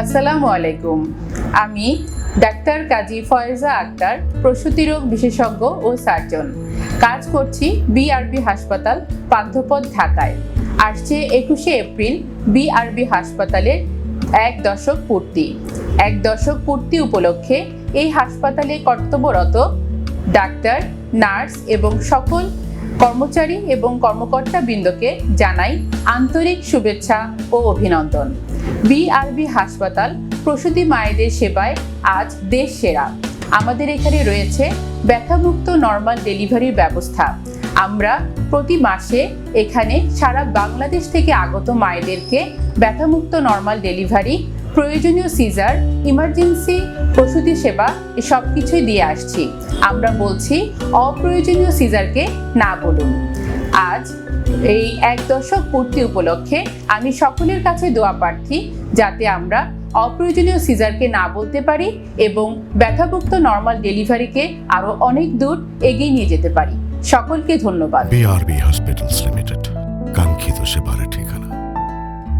আসসালামু আলাইকুম। আমি ডাক্তার কাজী ফয়েজা আক্তার, প্রসূতি রোগ বিশেষজ্ঞ ও সার্জন। কাজ করছি বিআরবি হাসপাতাল, পান্থপথ ঢাকায়। আসছে একুশে এপ্রিল বিআরবি হাসপাতালের এক দশক পূর্তি। এক দশক পূর্তি উপলক্ষে এই হাসপাতালে কর্তব্যরত ডাক্তার, নার্স এবং সকল কর্মচারী এবং কর্মকর্তা বৃন্দকে জানাই আন্তরিক শুভেচ্ছা ও অভিনন্দন। বিআরবি হাসপাতাল, প্রসূতি মায়েদের সেবায় আজ দেশ সেরা। আমাদের এখানে রয়েছে ব্যথামুক্ত নর্মাল ডেলিভারির ব্যবস্থা। আমরা প্রতি মাসে এখানে সারা বাংলাদেশ থেকে আগত মায়েদেরকে ব্যথামুক্ত নর্মাল ডেলিভারি প্রয়োজনীয় সিজার, ইমার্জেন্সি প্রসূতি সেবা, এসব কিছুই দিয়ে আসছি। আমরা বলছি অপ্রয়োজনীয় সিজারকে না বলুন। আজ এই এক দশক পূর্তি উপলক্ষে আমি সকলের কাছে দোয়া প্রার্থী যাতে আমরা অপ্রয়োজনীয় সিজারকে না বলতে পারি এবং ব্যথামুক্ত নর্মাল ডেলিভারিকে আরও অনেক দূর এগিয়ে নিয়ে যেতে পারি। সকলকে ধন্যবাদ। বিআরবি হসপিটালস লিমিটেড, কাঙ্ক্ষিত সেবার ঠিকানা।